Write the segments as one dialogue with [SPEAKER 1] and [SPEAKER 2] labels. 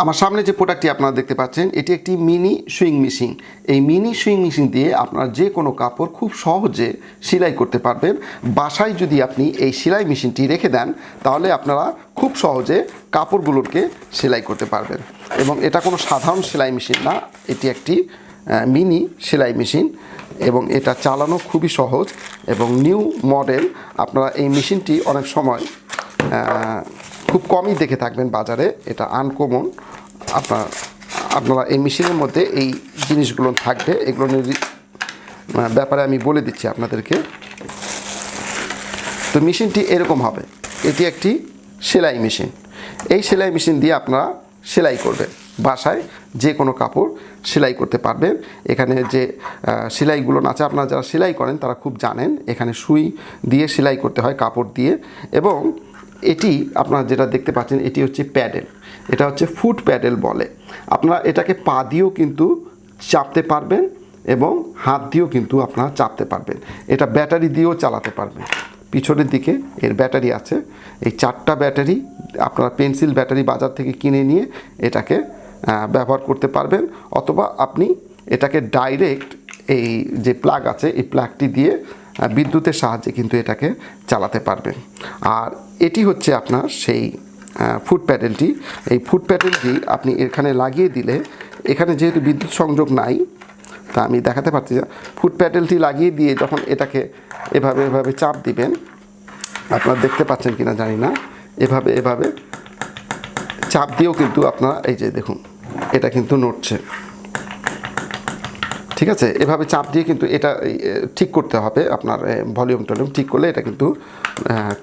[SPEAKER 1] আমার সামনে যে প্রোডাক্টটি আপনারা দেখতে পাচ্ছেন, এটি একটি মিনি সুইং মেশিন এই মিনি সুইং মেশিন দিয়ে আপনারা যে কোনো কাপড় খুব সহজে সেলাই করতে পারবেন। বাসায় যদি আপনি এই সেলাই মেশিনটি রেখে দেন, তাহলে আপনারা খুব সহজে কাপড়গুলোকে সেলাই করতে পারবেন। এবং এটা কোনো সাধারণ সেলাই মেশিন না, এটি একটি মিনি সেলাই মেশিন এবং এটা চালানো খুবই সহজ এবং নিউ মডেল আপনারা এই মেশিনটি অনেক সময় খুব কমই দেখে থাকবেন বাজারে, এটা আনকমন আপনার আপনারা এই মেশিনের মধ্যে এই জিনিসগুলো থাকবে, এগুলো নিয়ে- ব্যাপারে আমি বলে দিচ্ছি আপনাদেরকে। তো মেশিনটি এরকম হবে, এটি একটি সেলাই মেশিন এই সেলাই মেশিন দিয়ে আপনারা সেলাই করবেন। বাসায় যে কোনো কাপড় সেলাই করতে পারবেন। এখানে যে সেলাইগুলো আছে, আপনারা যারা সেলাই করেন তারা খুব জানেন। এখানে সুই দিয়ে সেলাই করতে হয়, কাপড় দিয়ে। এবং এটি আপনারা যেটা দেখতে পাচ্ছেন, এটি হচ্ছে প্যাডেল। এটা হচ্ছে ফুট প্যাডেল বলে। আপনারা এটাকে পা দিয়েও কিন্তু চাপতে পারবেন এবং হাত দিয়েও কিন্তু আপনারা চাপতে পারবেন। এটা ব্যাটারি দিয়েও চালাতে পারবেন। পিছনের দিকে এর ব্যাটারি আছে। এই চারটা ব্যাটারি আপনারা পেন্সিল ব্যাটারি বাজার থেকে কিনে নিয়ে এটাকে ব্যবহার করতে পারবেন, অথবা আপনি এটাকে ডাইরেক্ট এই যে প্লাগ আছে, এই প্লাগটি দিয়ে বিদ্যুতের সাহায্যে কিন্তু এটাকে চালাতে পারবেন। আর এটি হচ্ছে আপনার সেই ফুড প্যাডেলটি এই ফুড প্যাডেলটি আপনি এখানে লাগিয়ে দিলে, এখানে যেহেতু বিদ্যুৎ সংযোগ নাই, তা আমি দেখাতে পারছি না। ফুড প্যাডেলটি লাগিয়ে দিয়ে যখন এটাকে এভাবে এভাবে চাপ দিবেন, আপনারা দেখতে পাচ্ছেন কিনা জানি না। এভাবে এভাবে চাপ দিয়েও কিন্তু আপনারা, এই যে দেখুন এটা কিন্তু নড়ছে। ঠিক আছে? এভাবে চাপ দিয়ে কিন্তু এটা ঠিক করতে হবে আপনার ভলিউম টলিউম ঠিক করলে এটা কিন্তু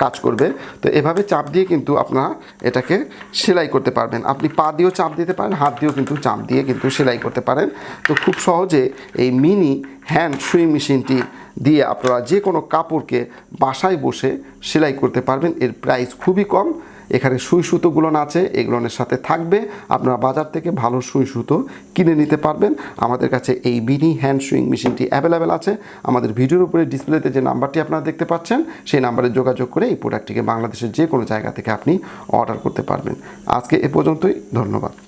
[SPEAKER 1] কাজ করবে। তো এভাবে চাপ দিয়ে কিন্তু আপনারা এটাকে সেলাই করতে পারবেন। আপনি পা দিয়েও চাপ দিতে পারেন, হাত দিয়েও কিন্তু চাপ দিয়ে কিন্তু সেলাই করতে পারেন। তো খুব সহজে এই মিনি হ্যান্ড সুইং মেশিনটি দিয়ে আপনারা যে কোনো কাপড়কে বাসায় বসে সেলাই করতে পারবেন। এর প্রাইস খুবই কম। এখানে সুই সুতোগুলো আছে, এগুলোর সাথে থাকবে। আপনারা বাজার থেকে ভালো সুই সুতো কিনে নিতে পারবেন। আমাদের কাছে এই বিনি হ্যান্ড সুইং মেশিনটি অ্যাভেলেবেল আছে। আমাদের ভিডিওর উপরে ডিসপ্লেতে যে নাম্বারটি আপনারা দেখতে পাচ্ছেন, সেই নাম্বারে যোগাযোগ করে এই প্রোডাক্টটিকে বাংলাদেশের যে কোনো জায়গা থেকে আপনি অর্ডার করতে পারবেন। আজকে এ পর্যন্তই, ধন্যবাদ।